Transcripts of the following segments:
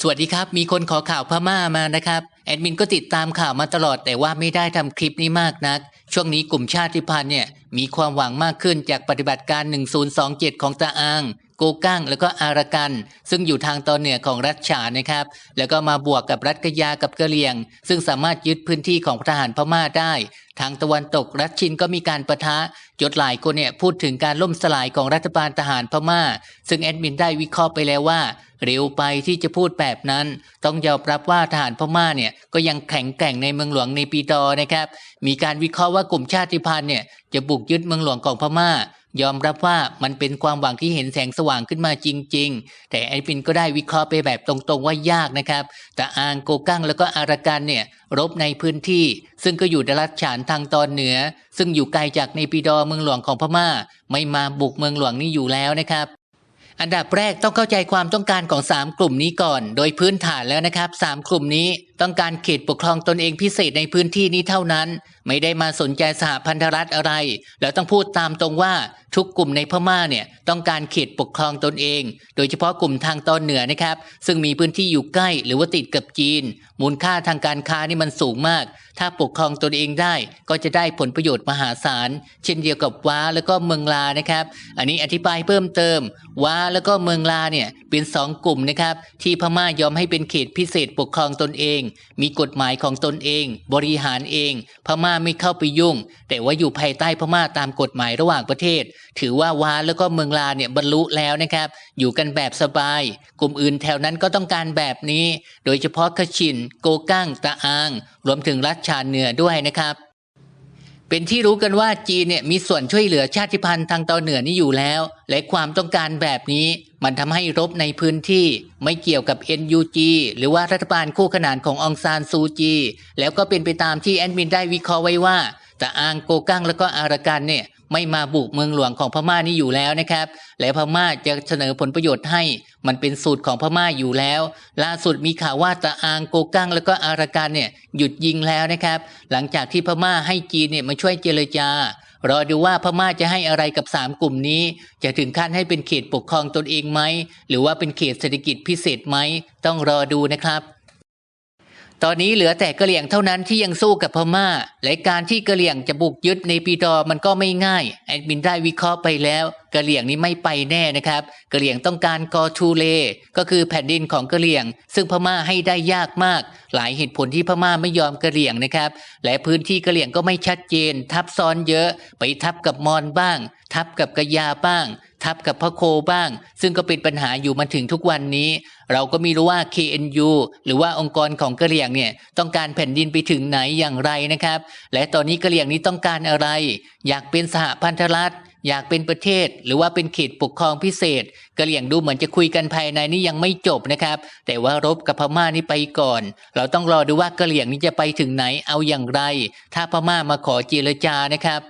สวัสดีครับ มีคนขอข่าวพม่ามานะครับแอดมินก็ติดตามข่าวมาตลอดแต่ว่าไม่ได้ทำคลิปนี้มากนัก ช่วงนี้กลุ่มชาติพันธุ์เนี่ยมีความหวังมากขึ้นจากปฏิบัติการ 1027 ของตาอางโกกั้งแล้วก็อารากัน ซึ่งอยู่ทางตอนเหนือของรัฐฉานนะครับ แล้วก็มาบวกกับรัฐกะยากับกะเหรี่ยง ซึ่งสามารถยึดพื้นที่ของทหารพม่าได้ ทางตะวันตกรัฐชินก็มีการประทะจดหลายคนเนี่ยพูดถึงการล่มสลายของรัฐบาลทหารพม่า ซึ่งแอดมินได้วิเคราะห์ไปแล้วว่า เร็วไปที่จะพูดแบบนั้น ต้องยอมรับว่าทหารพม่าเนี่ยก็ยังแข็งแกร่งในเมืองหลวงในปีดอนะครับ มีการวิเคราะห์ว่ากลุ่มชาติพันธุ์เนี่ยจะบุกยึดเมืองหลวงของพม่า ยอมรับว่ามันเป็นความหวังที่เห็นแสงสว่างขึ้นมาจริง ๆ แต่แอดมินก็ได้วิเคราะห์ไปแบบตรงๆว่ายากนะครับ แต่อางโกกั้งแล้วก็อารากันเนี่ยรบในพื้นที่ ซึ่งก็อยู่ในรัฐฉานทางตอนเหนือ ซึ่งอยู่ไกลจากในปีดอเมืองหลวงของพม่า ไม่มาบุกเมืองหลวงนี้อยู่แล้วนะครับ อันดับแรกต้องเข้าใจความต้องการของ 3 กลุ่มนี้ก่อน โดยพื้นฐานแล้วนะครับ 3 กลุ่มนี้ต้องการเขตปกครองตนเองพิเศษในพื้นที่นี้เท่านั้น ไม่ได้มาสนใจสหพันธรัฐอะไร แล้วต้องพูดตามตรงว่า ทุกกลุ่มในพม่าเนี่ยต้องการเขตปกครองตนเอง โดยเฉพาะกลุ่มทางตอนเหนือนะครับ ซึ่งมีพื้นที่อยู่ใกล้หรือว่าติดกับจีน มูลค่าทางการค้านี่มันสูงมาก ถ้าปกครองตนเองได้ก็จะได้ผลประโยชน์มหาศาล เช่นเดียวกับว้าแล้วก็เมืองลานะครับ อันนี้อธิบายเพิ่มเติม ว้าแล้วก็เมืองลาเนี่ยเป็นสองกลุ่มนะครับที่พม่ายอมให้เป็นเขตพิเศษปกครองตนเอง มีกฎหมายของตนเอง บริหารเอง พม่าไม่เข้าไปยุ่ง แต่ว่าอยู่ภายใต้พม่าตามกฎหมายระหว่างประเทศถือว่าว้าแล้วก็เมืองลาเนี่ยบรรลุแล้วนะครับ อยู่กันแบบสบาย กลุ่มอื่นแถวนั้นก็ต้องการแบบนี้ โดยเฉพาะขชิน โกกั้งตะอาง รวมถึงรัฐชาเหนือด้วยนะครับ เป็นที่รู้กันว่าจีนเนี่ยมีส่วนช่วยเหลือชาติพันธุ์ทางตอนเหนือนี่อยู่แล้ว และความต้องการแบบนี้ มันทำให้รบในพื้นที่ ไม่เกี่ยวกับ NUG หรือว่ารัฐบาลคู่ขนานขององซานซูจี แล้วก็เป็นไปตามที่แอดมินได้วิเคราะห์ไว้ว่าแต่อางโกกั้งแล้วก็อารากันเนี่ย ไม่มาบุกเมืองหลวงของพม่านี่อยู่แล้วนะครับ และพม่าจะเสนอผลประโยชน์ให้มันเป็นสูตรของพม่าอยู่แล้ว ล่าสุดมีข่าวว่าตะอางโกกั้งแล้วก็อารากันเนี่ยหยุดยิงแล้วนะครับ หลังจากที่พม่าให้จีนเนี่ยมาช่วยเจรจารอดูว่าพม่าจะให้อะไรกับ 3 กลุ่มนี้ จะถึงขั้นให้เป็นเขตปกครองตนเองไหมหรือว่าเป็นเขตเศรษฐกิจพิเศษไหมต้องรอดูนะครับ ตอนนี้เหลือแต่กะเหลี่ยงเท่านั้นที่ยังสู้กับพม่าและการที่กะเหลี่ยงจะบุกยึดในปีดอมันก็ไม่ง่ายแอดมินได้วิเคราะห์ไปแล้วกะเหลี่ยงนี้ไม่ไปแน่นะครับกะเหลี่ยงต้องการกอทูเล ก็คือแผ่นดินของกะเหลี่ยง ซึ่งพม่าให้ได้ยากมาก หลายเหตุผลที่พม่าไม่ยอมกะเหลี่ยงนะครับ และพื้นที่กะเหลี่ยงก็ไม่ชัดเจน ทับซ้อนเยอะ ไปทับกับมอญบ้าง ทับกับกะยาบ้าง ทับกับพระโคบ้าง ซึ่งก็เป็นปัญหาอยู่มาถึงทุกวันนี้ เราก็ไม่รู้ว่า KNU หรือว่าองค์กรของกะเหรี่ยงเนี่ยต้องการแผ่นดินไปถึงไหนอย่างไรนะครับ และตอนนี้กะเหรี่ยงนี้ต้องการอะไร อยากเป็นสหพันธรัฐ อยากเป็นประเทศ หรือว่าเป็นเขตปกครองพิเศษกะเหรี่ยงดูเหมือนจะคุยกันภายในนี่ยังไม่จบนะครับ แต่ว่ารบกับพม่านี่ไปก่อน เราต้องรอดูว่ากะเหรี่ยงนี่จะไปถึงไหนเอาอย่างไร ถ้าพม่ามาขอเจรจานะครับ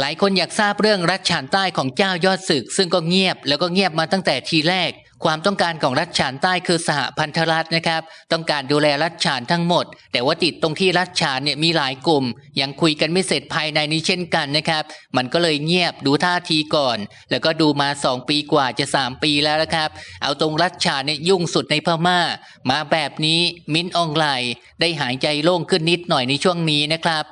หลายคนอยากทราบเรื่องรัฐฉานใต้ของเจ้ายอดศึก ซึ่งก็เงียบแล้วก็เงียบมาตั้งแต่ทีแรก ความต้องการของรัฐฉานใต้คือสหพันธรัฐนะครับ ต้องการดูแลรัฐฉานทั้งหมด แต่ว่าติดตรงที่รัฐฉานเนี่ยมีหลายกลุ่ม ยังคุยกันไม่เสร็จภายในนี้เช่นกันนะครับ มันก็เลยเงียบดูท่าทีก่อน แล้วก็ดูมา 2 ปีกว่าจะ 3 ปีแล้วนะครับ เอาตรงรัฐฉานเนี่ยยุ่งสุดในพม่า มาแบบนี้มิ้นอองไลน์ได้หายใจโล่งขึ้นนิดหน่อยในช่วงนี้นะครับ